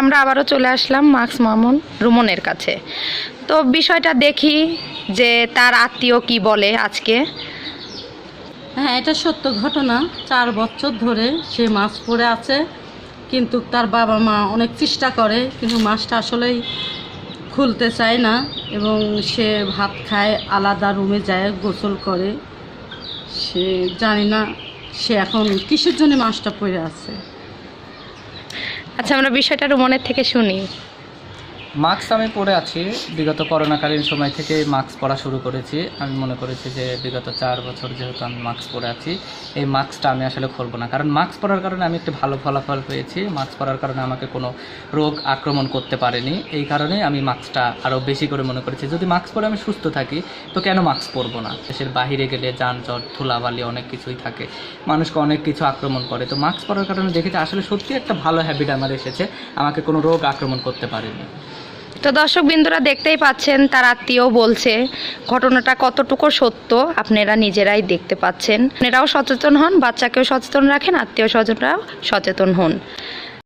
আমরা আবারও চলে আসলাম মাক্স মামুন রুমনের কাছে। তো বিষয়টা দেখি যে তার আত্মীয় কি বলে আজকে। হ্যাঁ এটা সত্য ঘটনা। চার বছর ধরে সে মাছ পড়ে আছে, কিন্তু তার বাবা মা অনেক চেষ্টা করে, কিন্তু মাছটা আসলেই খুলতে চায় না এবং সে ভাত খায়, আলাদা রুমে যায়, গোসল করে। সে জানি না সে এখন কিসের জন্য মাছটা পড়ে আছে। আচ্ছা আমরা বিষয়টা মনের থেকে শুনি। মাস্ক আমি পরে আছি। বিগত করোনাকালীন সময় থেকে মাস্ক পরা শুরু করেছি। আমি মনে করেছি যে বিগত চার বছর যেহেতু আমি মাস্ক পরে আছি, এই মাস্কটা আমি আসলে খুলবো না। কারণ মাস্ক পরার কারণে আমি একটি ভালো ফলাফল পেয়েছি। মাস্ক পরার কারণে আমাকে কোনো রোগ আক্রমণ করতে পারেনি। এই কারণে আমি মাস্কটা আরও বেশি করে মনে করেছি। যদি মাস্ক পরে আমি সুস্থ থাকি, তো কেন মাস্ক পরবো না? দেশের বাহিরে গেলে যানজট, ধুলাবালি অনেক কিছুই থাকে। মানুষকে অনেক কিছু আক্রমণ করে। তো মাস্ক পরার কারণে দেখেছি আসলে সত্যি একটা ভালো হ্যাবিট আমার এসেছে। আমাকে কোনো রোগ আক্রমণ করতে পারেনি। তো দর্শক বিন্দুরা দেখতেই পাচ্ছেন, তার আত্মীয় বলছে, ঘটনাটা কতটুকু সত্য, আপনারা নিজেরাই দেখতে পাচ্ছেন। আপনারাও সচেতন হন, বাচ্চাকেও সচেতন রাখেন আত্মীয় স্বজনরাও সচেতন হন।